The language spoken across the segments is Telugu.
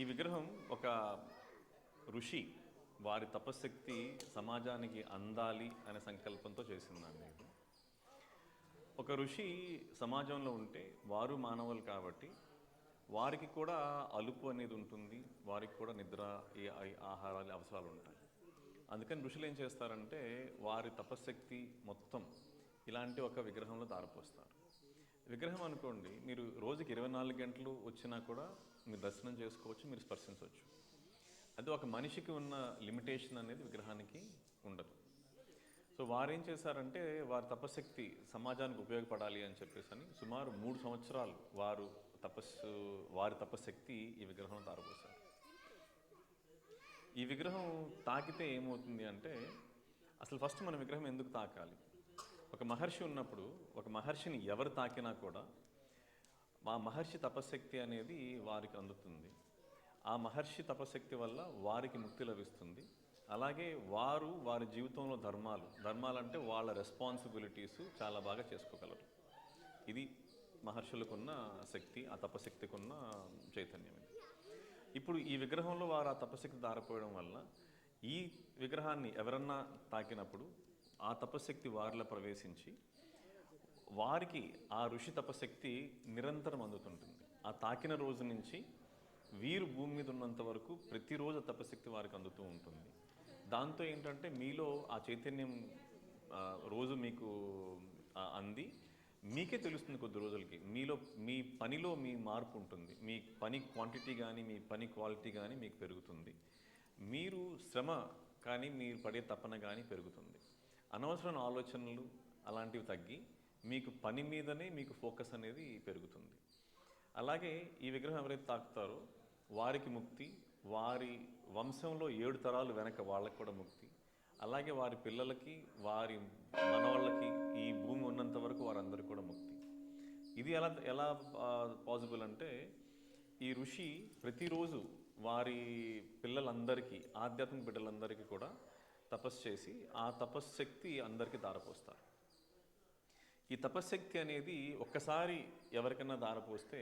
ఈ విగ్రహం ఒక ఋషి వారి తపశక్తి సమాజానికి అందాలి అనే సంకల్పంతో చేసిందండి ఇది. ఒక ఋషి సమాజంలో ఉంటే వారు మానవులు కాబట్టి వారికి కూడా అలుపు అనేది ఉంటుంది వారికి కూడా నిద్ర ఈ ఆహారాలు అవసరాలు ఉంటాయి. అందుకని ఋషులు ఏం చేస్తారంటే వారి తపశక్తి మొత్తం ఇలాంటి ఒక విగ్రహంలో దారిపోస్తారు. విగ్రహం అనుకోండి మీరు రోజుకి ఇరవై నాలుగు గంటలు వచ్చినా కూడా మీరు దర్శనం చేసుకోవచ్చు మీరు స్పర్శించవచ్చు. అది ఒక మనిషికి ఉన్న లిమిటేషన్ అనేది విగ్రహానికి ఉండదు. సో వారు ఏం చేశారంటే వారి తపశక్తి సమాజానికి ఉపయోగపడాలి అని చెప్పేసి అని సుమారు మూడు సంవత్సరాలు వారు తపస్సు వారి తపశక్తి ఈ విగ్రహం తారపోసారు ఈ విగ్రహం తాకితే ఏమవుతుంది అంటే అసలు ఫస్ట్ మన విగ్రహం ఎందుకు తాకాలి? ఒక మహర్షి ఉన్నప్పుడు ఒక మహర్షిని ఎవరు తాకినా కూడా మా మహర్షి తపశక్తి అనేది వారికి అందుతుంది. ఆ మహర్షి తపశక్తి వల్ల వారికి ముక్తి లభిస్తుంది. అలాగే వారు వారి జీవితంలో ధర్మాలు ధర్మాలంటే వాళ్ళ రెస్పాన్సిబిలిటీస్ చాలా బాగా చేసుకోగలరు. ఇది మహర్షులకున్న శక్తి ఆ తపశక్తికున్న చైతన్యం ఇది. ఇప్పుడు ఈ విగ్రహంలో వారు ఆ తపశక్తి దారిపోయడం వల్ల ఈ విగ్రహాన్ని ఎవరన్నా తాకినప్పుడు ఆ తపశక్తి వారిలో ప్రవేశించి వారికి ఆ ఋషి తపశక్తి నిరంతరం అందుతుంటుంది. ఆ తాకిన రోజు నుంచి వీరు భూమి మీద ఉన్నంత వరకు ప్రతిరోజు తపశక్తి వారికి అందుతూ ఉంటుంది. దాంతో ఏంటంటే మీలో ఆ చైతన్యం రోజు మీకు అంది. మీకే తెలుస్తుంది కొద్ది రోజులకి. మీలో మీ పనిలో మీ మార్పు ఉంటుంది. మీ పని క్వాంటిటీ కానీ మీ పని క్వాలిటీ కానీ మీకు పెరుగుతుంది. మీరు శ్రమ కానీ మీరు పడే తపన కానీ పెరుగుతుంది. అనవసరమైన ఆలోచనలు అలాంటివి తగ్గి మీకు పని మీదనే మీకు ఫోకస్ అనేది పెరుగుతుంది. అలాగే ఈ విగ్రహం ఎవరైతే తాకుతారో వారికి ముక్తి వారి వంశంలో ఏడు తరాలు వెనక వాళ్ళకి కూడా ముక్తి. అలాగే వారి పిల్లలకి వారి మనవాళ్ళకి ఈ భూమి ఉన్నంత వరకు వారందరికీ కూడా ముక్తి. ఇది ఎలా ఎలా పాసిబుల్ అంటే ఈ ఋషి ప్రతిరోజు వారి పిల్లలందరికీ ఆధ్యాత్మిక బిడ్డలందరికీ కూడా తపస్సు చేసి ఆ తపశ్శక్తి అందరికీ దారపోస్తారు ఈ తపశ్శక్తి అనేది ఒక్కసారి ఎవరికైనా దారపోస్తే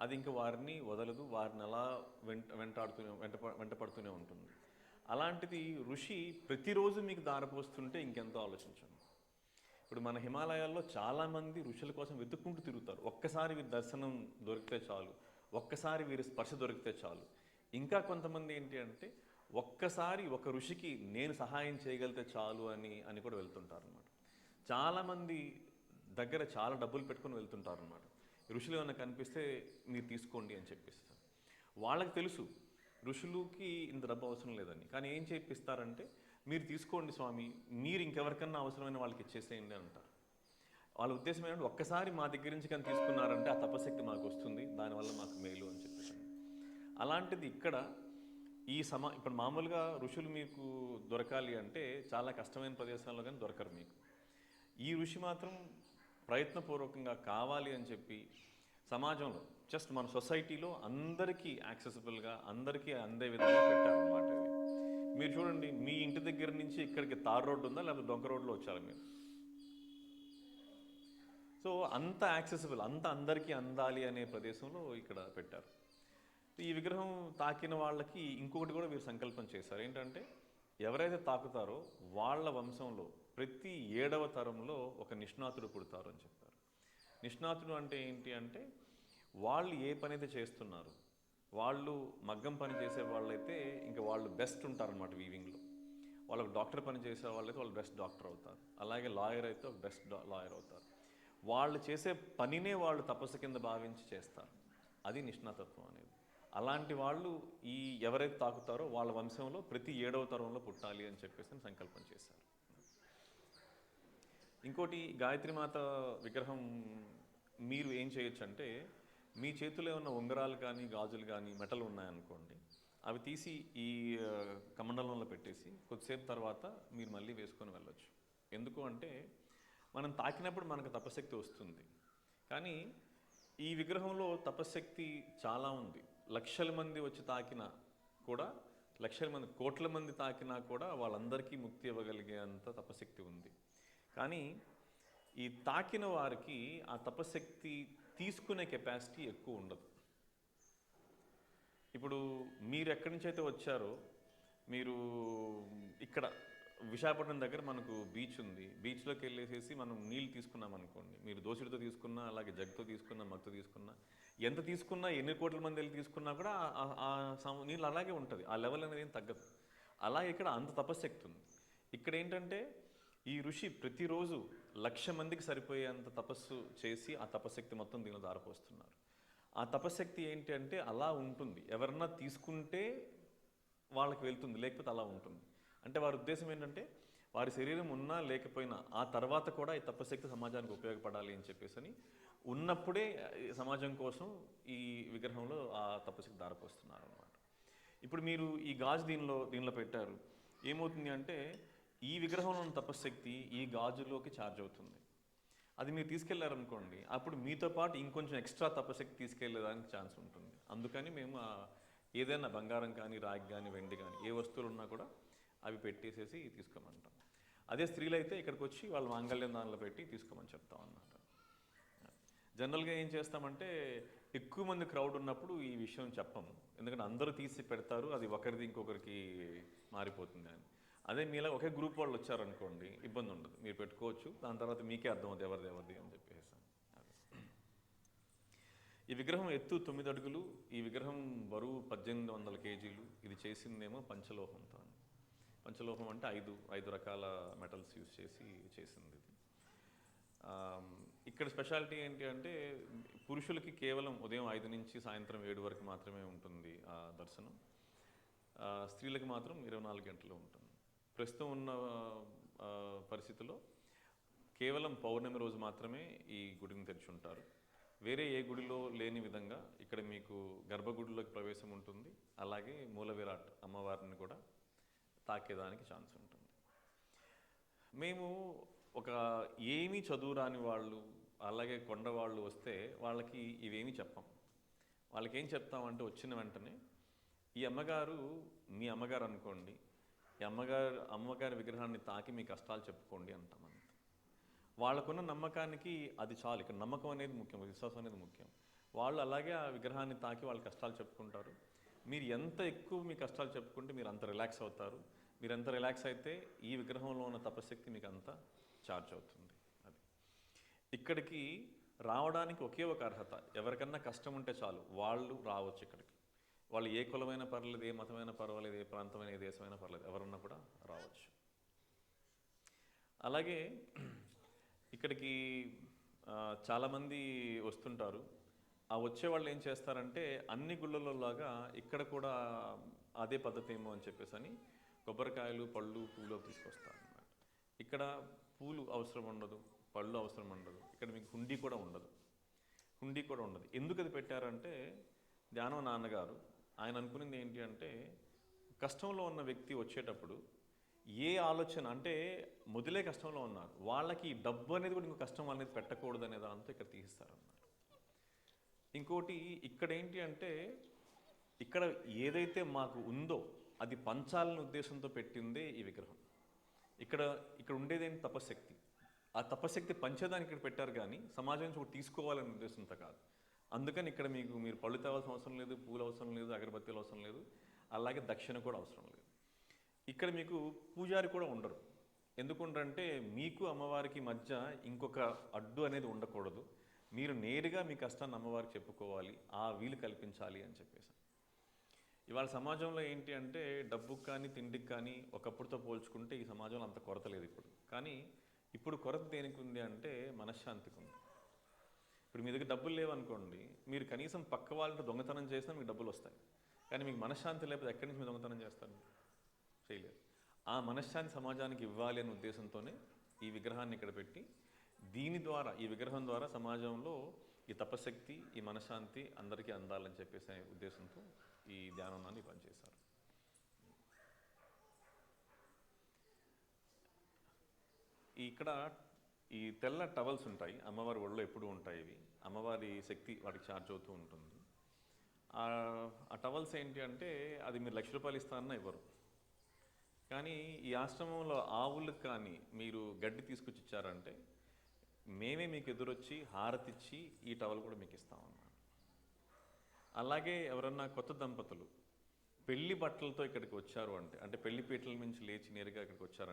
అది ఇంకా వారిని వదలదు వారిని అలా వెంట వెంటాడుతూనే వెంట వెంటపడుతూనే ఉంటుంది. అలాంటిది ఋషి ప్రతిరోజు మీకు దారపోస్తుంటే ఇంకెంతో ఆలోచించండి. ఇప్పుడు మన హిమాలయాల్లో చాలామంది ఋషుల కోసం వెతుక్కుంటూ తిరుగుతారు. ఒక్కసారి వీరి దర్శనం దొరికితే చాలు ఒక్కసారి వీరి స్పర్శ దొరికితే చాలు. ఇంకా కొంతమంది ఏంటి అంటే ఒక్కసారి ఒక ఋషికి నేను సహాయం చేయగలిగితే చాలు అని అని కూడా వెళ్తుంటారు అనమాట చాలామంది దగ్గర చాలా డబ్బులు పెట్టుకొని వెళ్తుంటారు అనమాట ఋషులు ఏమైనా కనిపిస్తే మీరు తీసుకోండి అని చెప్పిస్తారు. వాళ్ళకి తెలుసు ఋషులకి ఇంత డబ్బు అవసరం లేదని. కానీ ఏం చేపిస్తారంటే మీరు తీసుకోండి స్వామి మీరు ఇంకెవరికన్నా అవసరమైన వాళ్ళకి ఇచ్చేసేయండి అంటారు. వాళ్ళ ఉద్దేశం ఏంటంటే ఒక్కసారి మా దగ్గర నుంచి కానీ తీసుకున్నారంటే ఆ తపశక్తి మాకు వస్తుంది దానివల్ల మాకు మేలు అని చెప్పేసి. అలాంటిది ఇక్కడ ఈ సమా ఇప్పుడు మామూలుగా ఋషులు మీకు దొరకాలి అంటే చాలా కష్టమైన ప్రదేశాల్లో కానీ దొరకరు మీకు. ఈ ఋషి మాత్రం ప్రయత్నపూర్వకంగా కావాలి అని చెప్పి సమాజంలో జస్ట్ మన సొసైటీలో అందరికీ యాక్సెసిబుల్గా అందరికీ అందే విధంగా పెట్టారనమాట ఇది. మీరు చూడండి మీ ఇంటి దగ్గర నుంచి ఇక్కడికి తార్ రోడ్డు ఉందా? లేకపోతే డొంక రోడ్లో వచ్చారు మీరు? సో అంత యాక్సెసిబుల్ అంత అందరికీ అందాలి అనే ప్రదేశంలో ఇక్కడ పెట్టారు. ఈ విగ్రహం తాకిన వాళ్ళకి ఇంకొకటి కూడా వీరు సంకల్పం చేశారు. ఏంటంటే ఎవరైతే తాకుతారో వాళ్ళ వంశంలో ప్రతి ఏడవ తరంలో ఒక నిష్ణాతుడు పుడతారు అని చెప్పారు. నిష్ణాతుడు అంటే ఏంటి అంటే వాళ్ళు ఏ పని అయితే చేస్తున్నారు వాళ్ళు మగ్గం పని చేసే వాళ్ళైతే ఇంకా వాళ్ళు బెస్ట్ ఉంటారన్నమాట వీవింగ్లో. వాళ్ళకి డాక్టర్ పని చేసే వాళ్ళైతే వాళ్ళు బెస్ట్ డాక్టర్ అవుతారు. అలాగే లాయర్ అయితే ఒక బెస్ట్ లాయర్ అవుతారు. వాళ్ళు చేసే పనినే వాళ్ళు తపస్సు కింద భావించి చేస్తారు. అది నిష్ణాతత్వం అనేది. అలాంటి వాళ్ళు ఈ ఎవరైతే తాకుతారో వాళ్ళ వంశంలో ప్రతి ఏడవ తరంలో పుట్టాలి అని చెప్పేసి సంకల్పం చేశారు. ఇంకోటి గాయత్రిమాత విగ్రహం మీరు ఏం చేయొచ్చు అంటే మీ చేతిలో ఉన్న ఉంగరాలు కానీ గాజులు కానీ మెటలు ఉన్నాయనుకోండి అవి తీసి ఈ కమండలంలో పెట్టేసి కొద్దిసేపు తర్వాత మీరు మళ్ళీ వేసుకొని వెళ్ళొచ్చు. ఎందుకు అంటే మనం తాకినప్పుడు మనకు తపశక్తి వస్తుంది. కానీ ఈ విగ్రహంలో తపశక్తి చాలా ఉంది. లక్షల మంది వచ్చి తాకినా కూడా లక్షల మంది కోట్ల మంది తాకినా కూడా వాళ్ళందరికీ ముక్తి ఇవ్వగలిగేంత తపశక్తి ఉంది. కానీ ఈ తాకిన వారికి ఆ తపశక్తి తీసుకునే కెపాసిటీ ఎక్కువ ఉండదు. ఇప్పుడు మీరు ఎక్కడి నుంచి అయితే వచ్చారో మీరు ఇక్కడ విశాఖపట్నం దగ్గర మనకు బీచ్ ఉంది. బీచ్లోకి వెళ్ళేసేసి మనం నీళ్ళు తీసుకున్నాం అనుకోండి. మీరు దోసిడితో తీసుకున్నా అలాగే జగ్తో తీసుకున్నా మగ్తో తీసుకున్నా ఎంత తీసుకున్నా ఎన్ని కోట్ల మంది వెళ్ళి తీసుకున్నా కూడా ఆ- సమ- నీళ్ళు అలాగే ఉంటుంది. ఆ లెవెల్ అనేది ఏం తగ్గదు. అలాగే ఇక్కడ అంత తపశక్తి ఉంది. ఇక్కడ ఏంటంటే ఈ ఋషి ప్రతిరోజు లక్ష మందికి సరిపోయేంత తపస్సు చేసి ఆ తపశక్తి మొత్తం దీనిలో దారిపోస్తున్నారు. ఆ తపశక్తి ఏంటి అంటే అలా ఉంటుంది. ఎవరన్నా తీసుకుంటే వాళ్ళకి వెళ్తుంది. లేకపోతే అలా ఉంటుంది. అంటే వారి ఉద్దేశం ఏంటంటే వారి శరీరం ఉన్నా లేకపోయినా ఆ తర్వాత కూడా ఈ తపశక్తి సమాజానికి ఉపయోగపడాలి అని చెప్పేసి అని ఉన్నప్పుడే సమాజం కోసం ఈ విగ్రహంలో ఆ తపశక్తి దారిపోస్తున్నారు అనమాట ఇప్పుడు మీరు ఈ గాజు దీనిలో దీనిలో పెట్టారు. ఏమవుతుంది అంటే ఈ విగ్రహంలో ఉన్న తపశక్తి ఈ గాజులోకి ఛార్జ్ అవుతుంది. అది మీరు తీసుకెళ్ళారనుకోండి అప్పుడు మీతో పాటు ఇంకొంచెం ఎక్స్ట్రా తపశక్తి తీసుకెళ్ళేదానికి ఛాన్స్ ఉంటుంది. అందుకని మేము ఏదైనా బంగారం కానీ రాగి కానీ వెండి కానీ ఏ వస్తువులు ఉన్నా కూడా అవి పెట్టేసేసి తీసుకోమంటాం. అదే స్త్రీలు అయితే ఇక్కడికి వచ్చి వాళ్ళ మాంగళ్యం దానిలో పెట్టి తీసుకోమని చెప్తాం అన్నమాట జనరల్గా ఏం చేస్తామంటే ఎక్కువ మంది క్రౌడ్ ఉన్నప్పుడు ఈ విషయం చెప్పము ఎందుకంటే అందరూ తీసి పెడతారు అది ఒకరిది ఇంకొకరికి మారిపోతుంది అని. అదే మీలా ఒకే గ్రూప్ వాళ్ళు వచ్చారనుకోండి ఇబ్బంది ఉండదు. మీరు పెట్టుకోవచ్చు దాని తర్వాత మీకే అర్థమవుతుంది ఎవరిది ఎవరిది అని చెప్పేసి. ఈ విగ్రహం ఎత్తు తొమ్మిది అడుగులు ఈ విగ్రహం బరువు పద్దెనిమిది వందల కేజీలు ఇది చేసిందేమో పంచలోహంతో. పంచలోహం అంటే ఐదు ఐదు రకాల మెటల్స్ యూజ్ చేసి చేసింది ఇది. ఇక్కడ స్పెషాలిటీ ఏంటి అంటే పురుషులకి కేవలం ఉదయం ఐదు నుంచి సాయంత్రం ఏడు వరకు మాత్రమే ఉంటుంది ఆ దర్శనం. స్త్రీలకు మాత్రం ఇరవై నాలుగు గంటలు ఉంటుంది. ప్రస్తుతం ఉన్న పరిస్థితిలో కేవలం పౌర్ణమి రోజు మాత్రమే ఈ గుడిని తెరిచి ఉంటారు. వేరే ఏ గుడిలో లేని విధంగా ఇక్కడ మీకు గర్భగుడిలోకి ప్రవేశం ఉంటుంది. అలాగే మూల విరాట్ అమ్మవారిని కూడా తాకేదానికి ఛాన్స్ ఉంటుంది. మేము ఒక ఏమీ చదువురాని వాళ్ళు అలాగే కొండ వాళ్ళు వస్తే వాళ్ళకి ఇవేమీ చెప్పం. వాళ్ళకి ఏం చెప్తామంటే వచ్చిన వెంటనే ఈ అమ్మగారు మీ అమ్మగారు అనుకోండి ఈ అమ్మగారు అమ్మగారి విగ్రహాన్ని తాకి మీ కష్టాలు చెప్పుకోండి అంటామంత వాళ్ళకున్న నమ్మకానికి అది చాలు. ఇక్కడ నమ్మకం అనేది ముఖ్యం విశ్వాసం అనేది ముఖ్యం. వాళ్ళు అలాగే ఆ విగ్రహాన్ని తాకి వాళ్ళ కష్టాలు చెప్పుకుంటారు. మీరు ఎంత ఎక్కువ మీ కష్టాలు చెప్పుకుంటే మీరు అంత రిలాక్స్ అవుతారు. మీరు ఎంత రిలాక్స్ అయితే ఈ విగ్రహంలో ఉన్న తపశక్తి మీకు అంత ఛార్జ్ అవుతుంది. అది. ఇక్కడికి రావడానికి ఒకే ఒక అర్హత. ఎవరికన్నా కష్టం ఉంటే చాలు వాళ్ళు రావచ్చు ఇక్కడికి. వాళ్ళు ఏ కులమైన పర్వాలేదు ఏ మతమైనా పర్వాలేదు ఏ ప్రాంతమైన ఏ దేశమైనా పర్వాలేదు ఎవరన్నా కూడా రావచ్చు. అలాగే ఇక్కడికి చాలామంది వస్తుంటారు. ఆ వచ్చే వాళ్ళు ఏం చేస్తారంటే అన్ని గుళ్ళలో లాగా ఇక్కడ కూడా అదే పద్ధతి ఏమో అని చెప్పేసి అని కొబ్బరికాయలు పళ్ళు పూలు తీసుకొస్తారు అన్నమాట ఇక్కడ పూలు అవసరం ఉండదు పళ్ళు అవసరం ఉండదు. ఇక్కడ మీకు హుండీ కూడా ఉండదు. హుండీ కూడా ఉండదు. ఎందుకు అది పెట్టారంటే ధ్యానం నాన్నగారు ఆయన అనుకునేది ఏంటి అంటే కష్టంలో ఉన్న వ్యక్తి వచ్చేటప్పుడు ఏ ఆలోచన అంటే మొదలే కష్టంలో ఉన్నారు. వాళ్ళకి డబ్బు అనేది కూడా ఇంకో కష్టం అనేది పెట్టకూడదు అనే దాంతో ఇక్కడ తీస్తారన్నమాట ఇంకోటి ఇక్కడ ఏంటి అంటే ఇక్కడ ఏదైతే మాకు ఉందో అది పంచాలనే ఉద్దేశంతో పెట్టిందే ఈ విగ్రహం. ఇక్కడ ఇక్కడ ఉండేదేంటి తపశక్తి? ఆ తపశక్తి పంచేదానికి ఇక్కడ పెట్టారు కానీ సమాజం నుంచి ఒకటి తీసుకోవాలనే ఉద్దేశంతో కాదు. అందుకని ఇక్కడ మీకు మీరు పళ్ళు తేవాల్సిన అవసరం లేదు పూలు అవసరం లేదు అగరబత్తీలు అవసరం లేదు అలాగే దక్షిణ కూడా అవసరం లేదు. ఇక్కడ మీకు పూజారి కూడా ఉండరు. ఎందుకుంటే మీకు అమ్మవారికి మధ్య ఇంకొక అడ్డు అనేది ఉండకూడదు. మీరు నేరుగా మీ కష్టాన్ని అమ్మవారికి చెప్పుకోవాలి ఆ వీలు కల్పించాలి అని చెప్పేసి. ఇవాళ సమాజంలో ఏంటి అంటే డబ్బుకి కానీ తిండికి కానీ ఒకప్పుడుతో పోల్చుకుంటే ఈ సమాజంలో అంత కొరత లేదు ఇప్పుడు. కానీ ఇప్పుడు కొరత దేనికి ఉంది అంటే మనశ్శాంతికి ఉంది. ఇప్పుడు మీ దగ్గర డబ్బులు లేవనుకోండి మీరు కనీసం పక్క వాళ్ళతో దొంగతనం చేసినా మీకు డబ్బులు వస్తాయి. కానీ మీకు మనశ్శాంతి లేకపోతే ఎక్కడి నుంచి మీరు దొంగతనం చేస్తారు? చేయలేరు ఆ మనశ్శాంతి సమాజానికి ఇవ్వాలి అనే ఉద్దేశంతోనే ఈ విగ్రహాన్ని ఇక్కడ పెట్టి దీని ద్వారా ఈ విగ్రహం ద్వారా సమాజంలో ఈ తపశక్తి ఈ మనశ్శాంతి అందరికీ అందాలని చెప్పేసి ఉద్దేశంతో ఈ ధ్యానాన్ని పనిచేశారు. ఇక్కడ ఈ తెల్ల టవల్స్ ఉంటాయి అమ్మవారి ఒళ్ళో ఎప్పుడు ఉంటాయి ఇవి. అమ్మవారి శక్తి వాటికి ఛార్జ్ అవుతూ ఉంటుంది. ఆ ఆ టవల్స్ ఏంటి అంటే అది మీరు లక్ష రూపాయలు ఇస్తారన్నా ఇవ్వరు. కానీ ఈ ఆశ్రమంలో ఆవులకు కానీ మీరు గడ్డి తీసుకొచ్చి ఇచ్చారంటే మేమే మీకు ఎదురొచ్చి హారతిచ్చి ఈ టవల్ కూడా మీకు ఇస్తామన్నమాట. అలాగే ఎవరన్నా కొత్త దంపతులు పెళ్ళి బట్టలతో ఇక్కడికి వచ్చారు అంటే అంటే పెళ్ళి పీటల నుంచి లేచి నేరుగా ఇక్కడికి వచ్చారు